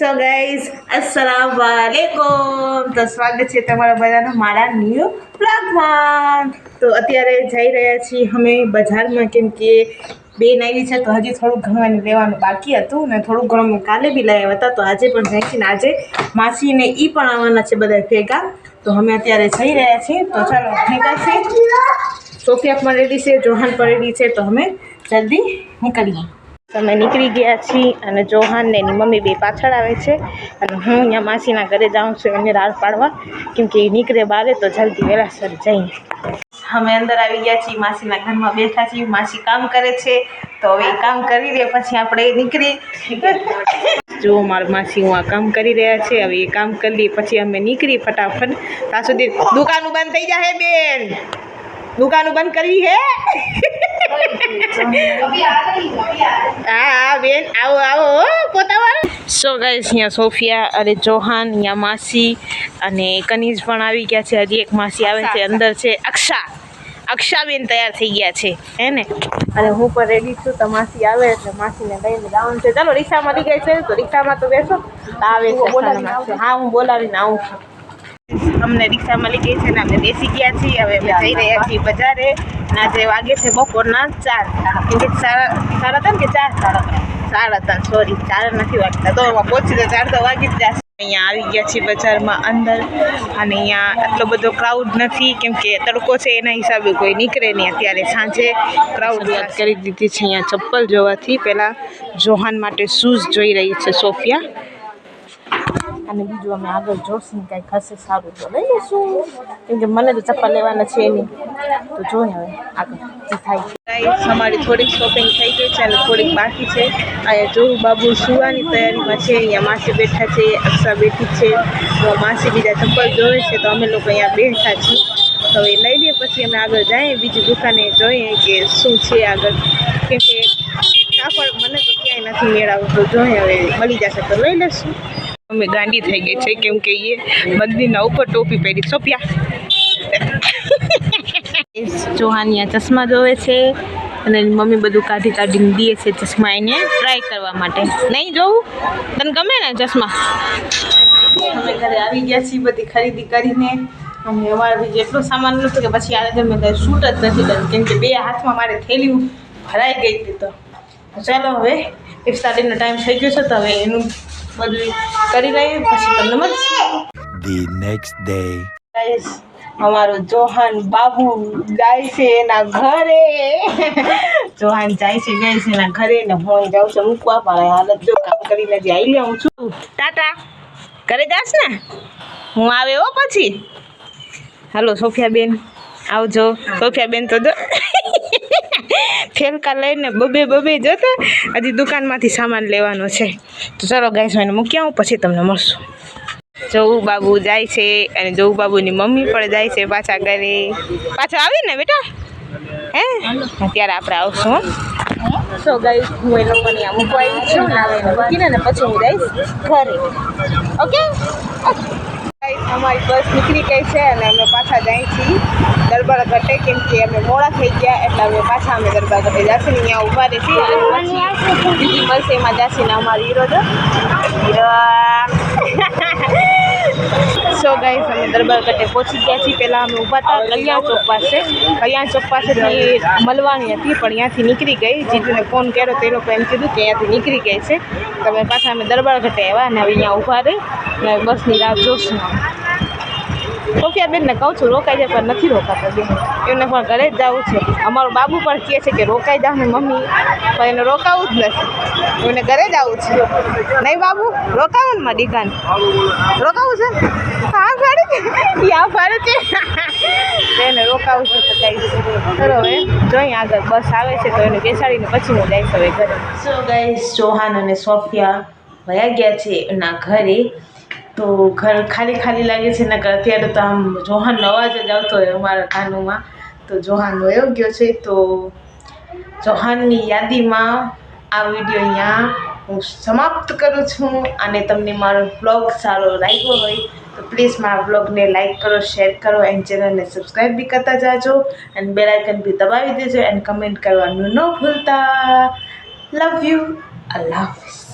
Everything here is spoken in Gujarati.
સો ગાઈઝ અસલામ વાલેકુમ તો સ્વાગત છે તમારા બધાનું મારા ન્યૂ બ્લોગમાં તો અત્યારે જઈ રહ્યા છીએ અમે બજારમાં, કેમ કે બેન આવી છે તો હજી થોડું ઘણું લેવાનું બાકી હતું ને થોડું ઘણું કાલે બી લાવ્યા હતા. તો આજે પણ ને આજે માસીને એ પણ આવવાના છે બધા ભેગા. તો અમે અત્યારે જઈ રહ્યા છીએ. તો ચાલો ભેગા છે સોફિયા પણ રેડી છે, જોહાન પણ રેડી છે. તો અમે જલ્દી નીકળીએ. તમે નીકળી ગયા છીએ અને જોહાન ને એની મમ્મી બે પાછળ આવે છે. અને હું અહીંયા માસીના ઘરે જાઉં છું એને રાડ પાડવા. કેમકે એ નીકળે બારે તો જલ્દી વેલાસર જઈએ અમે અંદર આવી ગયા છીએ, માસીના ઘરમાં બેઠા છીએ. માસી કામ કરે છે, તો હવે એ કામ કરી દે, પછી આપણે નીકળી. જો મારા માસી હું આ કામ કરી રહ્યા છે, હવે એ કામ કરી લઈએ પછી અમે નીકળી ફટાફટ. ત્યાં સુધી દુકાનું બંધ થઈ જાય બેન. દુકાનું બંધ કરવી હે. હા હા બેન આવો આવો હો, સો ગાઈસ અહીંયા સોફિયા અને જોહાન અહીંયા માસી અને કનીઝ પણ આવી ગયા છે. હજી એક માસી આવે છે અંદર છે. અક્ષા અક્ષાબેન તૈયાર થઈ ગયા છે હે ને? અને હું પણ રેડી છું તો માસી આવે એટલે માસીને લઈને જવાનું છે. ચાલો રિક્ષામાં લઈ ગઈ છે તો રિક્ષામાં તો બેસો. આવે છે. હા હું બોલાવીને આવું છું. અમને રિક્ષા મળી ગઈ છે ને અમે બેસી ગયા છીએ. હવે અમે જઈ રહ્યા છીએ બજારે. અને આજે વાગે છે બપોરના ચાર. કેમ કે સાડા સાડા ત્રણ કે ચાર? સાડા સાડા ત્રણ સોરી ચાર નથી વાગતા. તો એમાં પહોંચી તો ચાર તો વાગી જ જશે અહીંયા આવી ગયા છીએ બજારમાં અંદર. અને અહીંયા આટલો બધો ક્રાઉડ નથી. કેમ કે તડકો છે એના હિસાબે કોઈ નીકળે નહીં. અત્યારે સાંજે ક્રાઉડ કરી દીધી છે અહીંયા ચપ્પલ જોવાથી. પહેલાં જોહાન માટે શૂઝ જોઈ રહી છે સોફિયા. અને બીજું અમે આગળ જોશું કાંઈ હશે સારું તો લઈ લઈશું. કેમ કે મને તો ચપ્પલ લેવાના છે નહીં. તો જોઈએ હવે આગળ જે થાય અમારી થોડીક શોપિંગ થઈ ગઈ છે અને થોડીક બાકી છે. અહીંયા જો બાબુ સુવાની તૈયારીમાં છે, અહીંયા માસી બેઠા છે, અક્ષા બેઠી છે. તો માસી બીજા ચપ્પલ જોવે છે, તો અમે લોકો અહીંયા બેઠા છીએ. તો એ લઈ લઈએ, પછી અમે આગળ જઈએ, બીજી દુકાને જોઈએ કે શું છે આગળ. કેમ કે કાપડ મને તો ક્યાંય નથી મેળવતું, તો જોઈએ હવે, મળી જશે તો લઈ લઈશું. અમે ગાંડી થઈ ગઈ છે કેમ કે એ બંદીના ઉપર ટોપી પહેરી સોપ્યા. ચૌહાનિયા ચશ્મા જોવે છે અને એની મમ્મી બધું કાઢી કાઢીને દે છે ચશ્મા એને ટ્રાય કરવા માટે. નહીં જોવું તને ગમે ને ચશ્મા? અમે ઘરે આવી ગયા છીએ બધી ખરીદી કરીને. અમે અમારે બી જેટલો સામાન નહોતું કે પછી આજે મેં કંઈ શૂટ જ નથી કર્યું. કેમ કે બે હાથમાં મારે થેલી ભરાઈ ગઈ હતી તો. ચાલો હવે ઇફતારીનો ટાઈમ થઈ ગયો છે તો હવે એનું બધું કરી લઈએ પછી તમને મળશે. The નેક્સ્ટ ડે ગાઈસ અમારો જોહાન બાબુ જાય છે એના ઘરે. જોહાન જાય છે જાય છે એના ઘરે ને હું જાઉં છું મૂકવા પણ હાલત જો કામ કરીને જે આવી લઉં છું. ટાટા ઘરે જાશ ને? હું આવે હો પછી. હાલો સોફિયા બેન આવજો. સોફિયા બેન તો જો. ફેલકા લઈને બબે બબે જતા. હજી દુકાનમાંથી સામાન લેવાનો છે. તો ચાલો ગાઈસ હું મૂક્યા હું પછી તમને મળશું. જવું બાબુ જાય છે અને જવું બાબુની મમ્મી પણ જાય છે પાછા ઘરે. પાછા આવી ને બેટા? હે? ત્યારે આપણે આવશું સો ગઈ હું એ લોકોને આ મૂકવા આવી છું ને પછી હું જઈશ ઘરે. ઓકે અમારી બસ નીકળી ગઈ છે અને અમે પાછા જાય છીએ. દરબાર ઘટે કેમ કે અમે મોડા થઈ ગયા, એટલે અમે પાછા અમે દરબાર ઘટે જશે. ને અહીંયા ઊભા રહેશે બીજી બસ એમાં જશે ને અમારી હીરો. સો ગાઈસ અમે દરબાર કટે પહોંચી ગયા છીએ. પહેલાં અમે ઊભા હતા કલ્યાણ ચોક પાસે. કલ્યાણ ચોક પાસેથી મળવાની હતી, પણ ત્યાંથી નીકળી ગઈ. જીતુને ફોન કર્યો, તો લોકો એમ કીધું કે ત્યાંથી નીકળી ગઈ છે. તમે પાછા અમે દરબાર ઘટે આવ્યા અને હવે અહીંયા ઊભા રહી અને બસની રાહ જોશું. સોફિયા બેનને કહું છું, રોકાઈ જાય, પણ નથી રોકાતા બેન. એમને પણ ઘરે જ જવું છે. અમારો બાબુ પણ કહે છે કે રોકાઈ જાવ ને મમ્મી, પણ એને રોકાવું જ નથી. એમને ઘરે જ આવું છે. નહીં બાબુ, રોકાવું ને મારી દીકાને. રોકાવું છે? હા, ફાડે છે. આ ફાડે છે. એને રોકાવું છે તો કઈ ચલો હવે. જોઈએ આગળ બસ આવે છે તો એને બેસાડીને પછી હું જઈશ હવે ઘરે. સો ગાઈસ જોહાન અને સોફિયા વયા ગયા છે એના ઘરે. તો ઘર ખાલી ખાલી લાગે છે, નકર અત્યારે તો આમ જોહાનનો અવાજ જ આવતો હોય અમારા કાનુમાં તો જોહાન વયો ગયો છે, તો જોહાનની યાદીમાં આ વીડિયો અહીંયા હું સમાપ્ત કરું છું અને તમને મારો બ્લોગ સારો લાગ્યો હોય તો પ્લીઝ મારા બ્લોગને લાઇક કરો, શેર કરો એન્ડ ચેનલને સબસ્ક્રાઈબ બી કરતા જાજો એન્ડ બેલ બી દબાવી દેજો એન્ડ કમેન્ટ કરવાનું ન ભૂલતા. Love you. અલ્લાહ હાફિઝ.